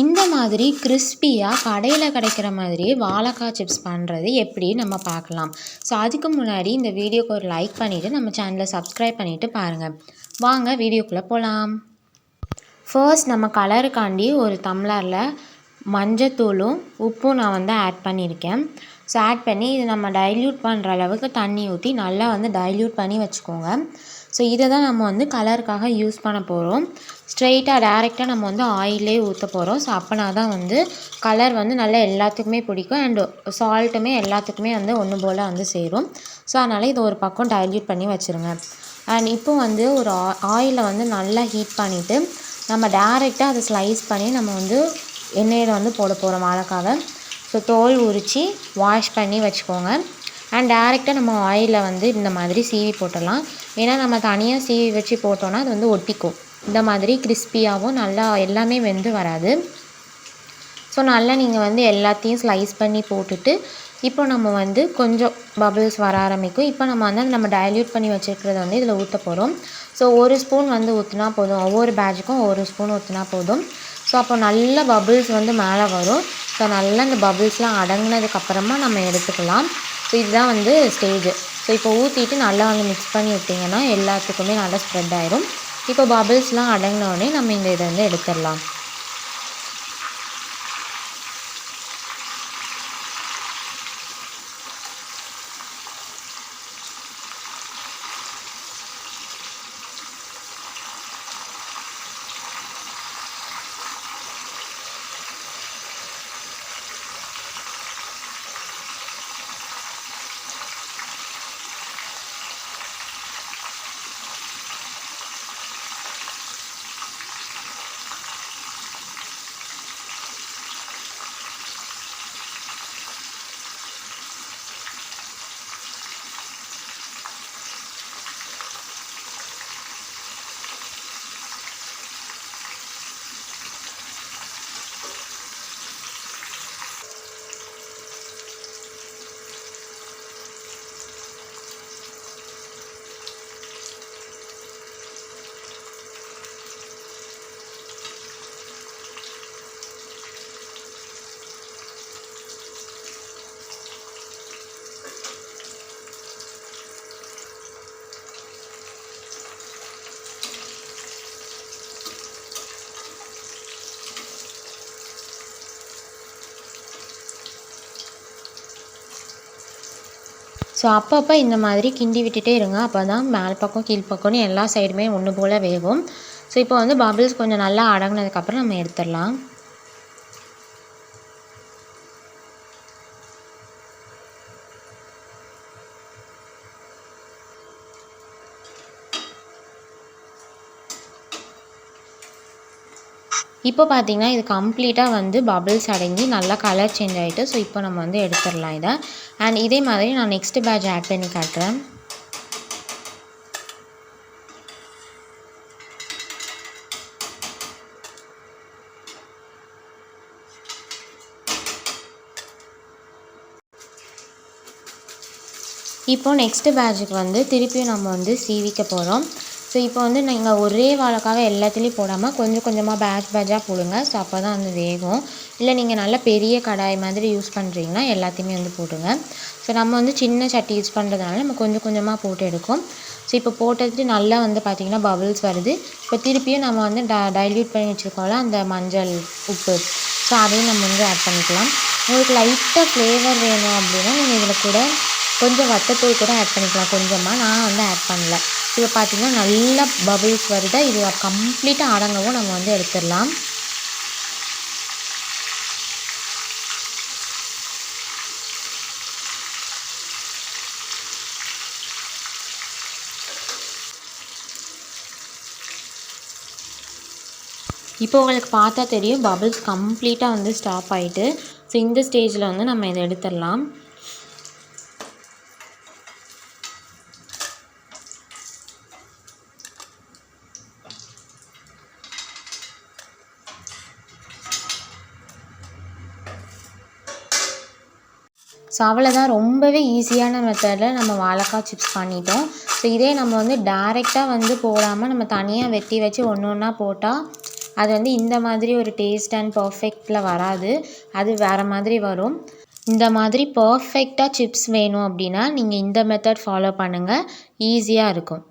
இந்த மாதிரி கிறிஸ்பியாக கடையில் கிடைக்கிற மாதிரி வாழைக்காய் சிப்ஸ் பண்ணுறது எப்படி நம்ம பார்க்கலாம். ஸோ அதுக்கு முன்னாடி இந்த வீடியோக்கு ஒரு லைக் பண்ணிவிட்டு நம்ம சேனலை சப்ஸ்கிரைப் பண்ணிவிட்டு பாருங்கள் வாங்க வீடியோக்குள்ளே போகலாம் ஃபர்ஸ்ட் நம்ம கலருக்காண்டி ஒரு தம்ளரில் மஞ்சத்தூளும் உப்பும் நான் வந்து ஆட் பண்ணியிருக்கேன். ஸோ ஆட் பண்ணி இது நம்ம டைல்யூட் பண்ணுற அளவுக்கு தண்ணி ஊற்றி நல்லா வந்து டைல்யூட் பண்ணி வச்சுக்கோங்க. ஸோ இதை தான் நம்ம வந்து கலருக்காக யூஸ் பண்ண போகிறோம் ஸ்ட்ரெயிட்டாக டேரெக்டாக நம்ம வந்து ஆயிலே ஊற்ற போகிறோம் ஸோ அப்போனா தான் வந்து கலர் வந்து நல்லா எல்லாத்துக்குமே பிடிக்கும். அண்டு சால்ட்டுமே எல்லாத்துக்குமே வந்து ஒன்று போல் வந்து சேரும். ஸோ அதனால் இதை ஒரு பக்கம் டைல்யூட் பண்ணி வச்சுருங்க. அண்ட் இப்போ வந்து ஒரு ஆயிலை வந்து நல்லா ஹீட் பண்ணிவிட்டு நம்ம டேரெக்டாக அதை ஸ்லைஸ் பண்ணி நம்ம வந்து எண்ணெயில் வந்து போட போகிறோம் வாழைக்காவை. ஸோ தோல் உரித்து வாஷ் பண்ணி வச்சுக்கோங்க. அண்ட் டேரெக்டாக நம்ம ஆயிலில் வந்து இந்த மாதிரி சீவி போட்டுடலாம். ஏன்னா நம்ம தனியாக சீவி வச்சு போட்டோன்னா அது வந்து ஒட்டிக்கும். இந்த மாதிரி கிறிஸ்பியாகவும் நல்லா எல்லாமே வெந்து வராது. ஸோ நல்லா நீங்கள் வந்து எல்லாத்தையும் ஸ்லைஸ் பண்ணி போட்டுட்டு இப்போ நம்ம வந்து கொஞ்சம் பபிள்ஸ் வர ஆரம்பிக்கும். இப்போ நம்ம வந்து நம்ம டைல்யூட் பண்ணி வச்சுருக்கிறத வந்து இதில் ஊற்ற போகிறோம் ஸோ ஒரு ஸ்பூன் வந்து ஊற்றினா போதும். ஒவ்வொரு பேட்சுக்கும் ஒரு ஸ்பூன் ஊற்றினா போதும். ஸோ அப்போ நல்ல பபிள்ஸ் வந்து மேலே வரும். ஸோ நல்லா இந்த பபிள்ஸ்லாம் அடங்கினதுக்கப்புறமா நம்ம எடுத்துக்கலாம். ஸோ இதுதான் வந்து ஸ்டேஜு ஸோ இப்போ ஊற்றிட்டு நல்லா வந்து மிக்ஸ் பண்ணி விட்டிங்கன்னா எல்லாத்துக்குமே நல்லா ஸ்ப்ரெட் ஆயிரும். இப்போ பபிள்ஸ்லாம் அடங்கினோடனே நம்ம இந்த இதை வந்து எடுத்துடலாம். ஸோ அப்பப்போ இந்த மாதிரி கிண்டி விட்டுட்டே இருங்க. அப்போ தான் மேல் பக்கம் கீழ் பக்கம்னு எல்லா சைடுமே ஒன்று போல் வேகும். ஸோ இப்போ வந்து பபிள்ஸ் கொஞ்சம் நல்லா அடங்கினதுக்கப்புறம் நம்ம எடுத்துடலாம். இப்போ பார்த்தீங்கன்னா இது கம்ப்ளீட்டாக வந்து பபிள்ஸ் அடங்கி நல்லா கலர் சேஞ்ச் ஆகிட்டு ஸோ இப்போ நம்ம வந்து எடுத்துடலாம் இதை. அண்ட் இதே மாதிரி நான் நெக்ஸ்ட்டு பேட்ச் ஆட் பண்ணி காட்டுறேன். இப்போது நெக்ஸ்ட்டு பேட்சுக்கு வந்து திருப்பியும் நம்ம வந்து சீவிக்க போகிறோம் ஸோ இப்போ வந்து நீங்கள் ஒரே வாழைக்காவை எல்லாத்துலேயும் போடாமல் கொஞ்சம் கொஞ்சமாக பேட்ச் பேட்சாக போடுங்க. ஸோ அப்போ தான் வந்து வேகும். இல்லை நீங்கள் நல்ல பெரிய கடாய் மாதிரி யூஸ் பண்ணுறீங்கன்னா எல்லாத்தையுமே வந்து போடுங்க. ஸோ நம்ம வந்து சின்ன சட்டி யூஸ் பண்ணுறதுனால நம்ம கொஞ்சம் கொஞ்சமாக போட்டு எடுக்கும். ஸோ இப்போ போட்டது நல்லா வந்து பார்த்திங்கன்னா பபிள்ஸ் வருது. இப்போ திருப்பியும் நம்ம வந்து ட டைல்யூட் பண்ணி வச்சுருக்கோம்ல அந்த மஞ்சள் உப்பு. ஸோ அதையும் நம்ம வந்து ஆட் பண்ணிக்கலாம். உங்களுக்கு லைட்டாக ஃப்ளேவர் வேணும் அப்படின்னா நீங்கள் இதில் கூட கொஞ்சம் வத்தத்தூள் கூட ஆட் பண்ணிக்கலாம். கொஞ்சமாக நான் வந்து ஆட் பண்ணல. இப்போ பார்த்திங்கன்னா நல்லா பபிள்ஸ் வருது? இது கம்ப்ளீட்டாக அடங்கவும் நம்ம வந்து எடுத்துடலாம். இப்போ உங்களுக்கு பார்த்தா தெரியும் பபிள்ஸ் கம்ப்ளீட்டாக வந்து ஸ்டாப் ஆகிட்டு ஸோ இந்த ஸ்டேஜில் வந்து நம்ம இதை எடுத்துடலாம். ஸோ அவ்வளோதான் ரொம்பவே ஈஸியான மெத்தடில் நம்ம வாழைக்காய் சிப்ஸ் பண்ணிட்டோம். ஸோ இதே நம்ம வந்து டேரெக்டாக வந்து போடாமல் நம்ம தனியாக வெட்டி வச்சு ஒன்று ஒன்றா போட்டால் அது வந்து இந்த மாதிரி ஒரு டேஸ்ட் அண்ட் பர்ஃபெக்டில் வராது. அது வேறு மாதிரி வரும். இந்த மாதிரி பர்ஃபெக்டாக சிப்ஸ் வேணும் அப்படின்னா நீங்கள் இந்த மெத்தட் ஃபாலோ பண்ணுங்கள் ஈஸியாக இருக்கும்.